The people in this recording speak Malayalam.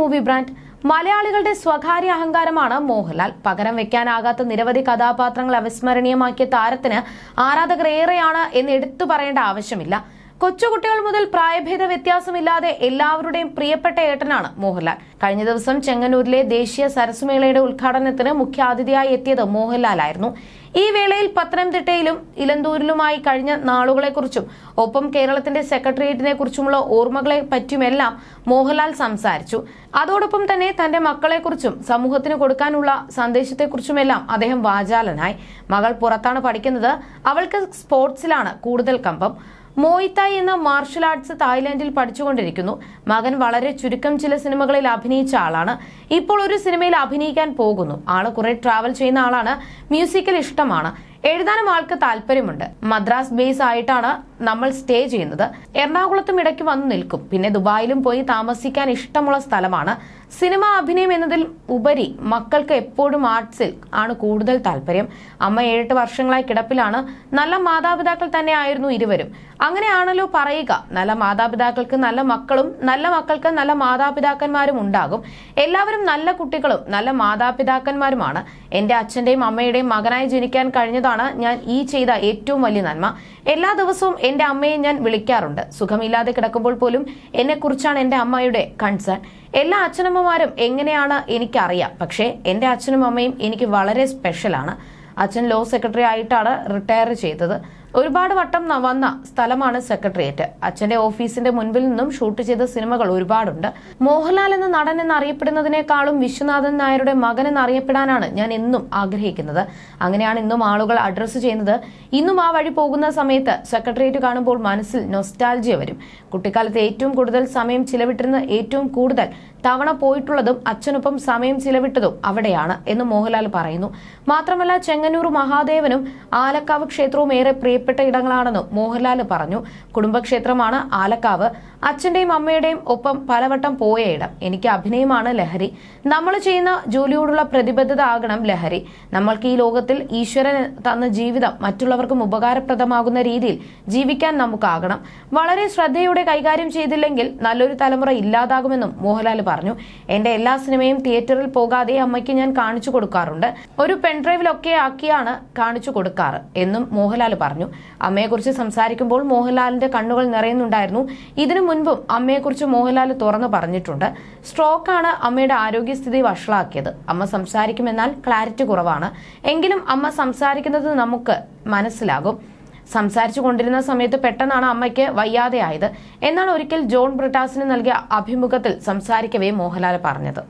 മൂവി ബ്രാൻഡ് മലയാളികളുടെ സ്വകാര്യ അഹങ്കാരമാണ് മോഹൻലാൽ. പകരം വെക്കാനാകാത്ത നിരവധി കഥാപാത്രങ്ങൾ അവിസ്മരണീയമാക്കിയ താരത്തിന് ആരാധകർ ഏറെയാണ് എന്ന് എടുത്തു പറയേണ്ട ആവശ്യമില്ല. കൊച്ചുകുട്ടികൾ മുതൽ പ്രായഭേദ വ്യത്യാസമില്ലാതെ എല്ലാവരുടെയും പ്രിയപ്പെട്ട ഏട്ടനാണ് മോഹൻലാൽ. കഴിഞ്ഞ ദിവസം ചെങ്ങന്നൂരിലെ ദേശീയ സരസ്മേളയുടെ ഉദ്ഘാടനത്തിന് മുഖ്യാതിഥിയായി എത്തിയത് മോഹൻലാലായിരുന്നു. ഈ വേളയിൽ പത്തനംതിട്ടയിലും ഇലന്തൂരിലുമായി കഴിഞ്ഞ നാളുകളെക്കുറിച്ചും ഒപ്പം കേരളത്തിന്റെ സെക്രട്ടേറിയറ്റിനെ കുറിച്ചുമുള്ള ഓർമ്മകളെ പറ്റിയുമെല്ലാം മോഹൻലാൽ സംസാരിച്ചു. അതോടൊപ്പം തന്നെ തന്റെ മക്കളെക്കുറിച്ചും സമൂഹത്തിന് കൊടുക്കാനുള്ള സന്ദേശത്തെക്കുറിച്ചുമെല്ലാം അദ്ദേഹം വാചാലനായി. മകൾ പുറത്താണ് പഠിക്കുന്നത്. അവൾക്ക് സ്പോർട്സിലാണ് കൂടുതൽ കമ്പം. മോയിത്തായ് എന്ന മാർഷൽ ആർട്സ് തായ്ലാന്റിൽ പഠിച്ചുകൊണ്ടിരിക്കുന്നു. മകൻ വളരെ ചുരുക്കം ചില സിനിമകളിൽ അഭിനയിച്ച ആളാണ്. ഇപ്പോൾ ഒരു സിനിമയിൽ അഭിനയിക്കാൻ പോകുന്നു. ആൾ കുറെ ട്രാവൽ ചെയ്യുന്ന ആളാണ്. മ്യൂസിക്കൽ ഇഷ്ടമാണ്. എഴുതാനും ആൾക്ക് താല്പര്യമുണ്ട്. മദ്രാസ് ബേസ് ആയിട്ടാണ് നമ്മൾ സ്റ്റേ ചെയ്യുന്നത്. എറണാകുളത്തും ഇടയ്ക്ക് വന്നു നിൽക്കും. പിന്നെ ദുബായിലും പോയി താമസിക്കാൻ ഇഷ്ടമുള്ള സ്ഥലമാണ്. സിനിമ അഭിനയം എന്നതിൽ ഉപരി മക്കൾക്ക് എപ്പോഴും ആർട്സിൽ ആണ് കൂടുതൽ താല്പര്യം. അമ്മ ഏഴെട്ട് വർഷങ്ങളായി കിടപ്പിലാണ്. നല്ല മാതാപിതാക്കൾ തന്നെ ആയിരുന്നു ഇരുവരും. അങ്ങനെയാണല്ലോ പറയുക. നല്ല മാതാപിതാക്കൾക്ക് നല്ല മക്കളും നല്ല മക്കൾക്ക് നല്ല മാതാപിതാക്കന്മാരും ഉണ്ടാകും. എല്ലാവരും നല്ല കുട്ടികളും നല്ല മാതാപിതാക്കന്മാരുമാണ്. എന്റെ അച്ഛന്റെയും അമ്മയുടെയും മകനായി ജനിക്കാൻ കഴിഞ്ഞതാണ് ഞാൻ ഈ ചെയ്ത ഏറ്റവും വലിയ നന്മ. എല്ലാ ദിവസവും എന്റെ അമ്മയെ ഞാൻ വിളിക്കാറുണ്ട്. സുഖമില്ലാതെ കിടക്കുമ്പോൾ പോലും എന്നെക്കുറിച്ചാണ് എന്റെ അമ്മയുടെ കൺസേൺ എല്ലാ അച്ഛനമ്മമാരും എങ്ങനെയാണ് എനിക്കറിയാം. പക്ഷേ എന്റെ അച്ഛനും അമ്മയും എനിക്ക് വളരെ സ്പെഷ്യലാണ് അച്ഛൻ ലോ സെക്രട്ടറി ആയിട്ടാണ് റിട്ടയർ ചെയ്തത്. ഒരുപാട് വട്ടം വന്ന സ്ഥലമാണ് സെക്രട്ടേറിയറ്റ്. അച്ഛന്റെ ഓഫീസിന്റെ മുൻപിൽ നിന്നും ഷൂട്ട് ചെയ്ത സിനിമകൾ ഒരുപാടുണ്ട്. മോഹൻലാൽ എന്ന നടൻ എന്നറിയപ്പെടുന്നതിനേക്കാളും വിശ്വനാഥൻ നായരുടെ മകൻ എന്നറിയപ്പെടാനാണ് ഞാൻ എന്നും ആഗ്രഹിക്കുന്നത്. അങ്ങനെയാണ് ഇന്നും ആളുകൾ അഡ്രസ്സ് ചെയ്യുന്നത്. ഇന്നും ആ വഴി പോകുന്ന സമയത്ത് സെക്രട്ടേറിയറ്റ് കാണുമ്പോൾ മനസ്സിൽ നൊസ്റ്റാൾജിയ വരും. കുട്ടിക്കാലത്ത് ഏറ്റവും കൂടുതൽ സമയം ചിലവിട്ടിരുന്ന ഏറ്റവും കൂടുതൽ തവണ പോയിട്ടുള്ളതും അച്ഛനൊപ്പം സമയം ചിലവിട്ടതും അവിടെയാണ് എന്ന് മോഹൻലാൽ പറയുന്നു. മാത്രമല്ല ചെങ്ങന്നൂർ മഹാദേവനും ആലക്കാവ് ക്ഷേത്രവും ഏറെ പ്രിയപ്പെട്ട ഇടങ്ങളാണെന്നും മോഹൻലാൽ പറഞ്ഞു. കുടുംബക്ഷേത്രമാണ് ആലക്കാവ്. അച്ഛന്റെയും അമ്മയുടെയും ഒപ്പം പലവട്ടം പോയ ഇടം. എനിക്ക് അഭിനയമാണ് ലഹരി. നമ്മൾ ചെയ്യുന്ന ജോലിയോടുള്ള പ്രതിബദ്ധത ആകണം ലഹരി. നമ്മൾക്ക് ഈ ലോകത്തിൽ ഈശ്വരൻ തന്ന ജീവിതം മറ്റുള്ളവർക്കും ഉപകാരപ്രദമാകുന്ന രീതിയിൽ ജീവിക്കാൻ നമുക്കാകണം. വളരെ ശ്രദ്ധയോടെ കൈകാര്യം ചെയ്തില്ലെങ്കിൽ നല്ലൊരു തലമുറ ഇല്ലാതാകുമെന്നും മോഹൻലാൽ പറഞ്ഞു. എന്റെ എല്ലാ സിനിമയും തിയേറ്ററിൽ പോകാതെ അമ്മയ്ക്ക് ഞാൻ കാണിച്ചു കൊടുക്കാറുണ്ട്. ഒരു പെൺഡ്രൈവിലൊക്കെ ആക്കിയാണ് കാണിച്ചു കൊടുക്കാറ് എന്നും മോഹൻലാൽ പറഞ്ഞു. അമ്മയെക്കുറിച്ച് സംസാരിക്കുമ്പോൾ മോഹൻലാലിന്റെ കണ്ണുകൾ നിറയുന്നുണ്ടായിരുന്നു. ഇതിനു മുൻപും അമ്മയെക്കുറിച്ച് മോഹൻലാൽ തുറന്നു പറഞ്ഞിട്ടുണ്ട്. സ്ട്രോക്കാണ് അമ്മയുടെ ആരോഗ്യസ്ഥിതി വഷളാക്കിയത്. അമ്മ സംസാരിക്കുമെന്നാൽ ക്ലാരിറ്റി കുറവാണ്. എങ്കിലും അമ്മ സംസാരിക്കുന്നത് നമുക്ക് മനസ്സിലാകും. സംസാരിച്ചു കൊണ്ടിരുന്ന സമയത്ത് പെട്ടെന്നാണ് അമ്മയ്ക്ക് വയ്യാതെയായത്. എന്നാണ് ഒരിക്കൽ ജോൺ ബ്രിട്ടാസിന് നൽകിയ അഭിമുഖത്തിൽ സംസാരിക്കവേ മോഹൻലാൽ പറഞ്ഞത്.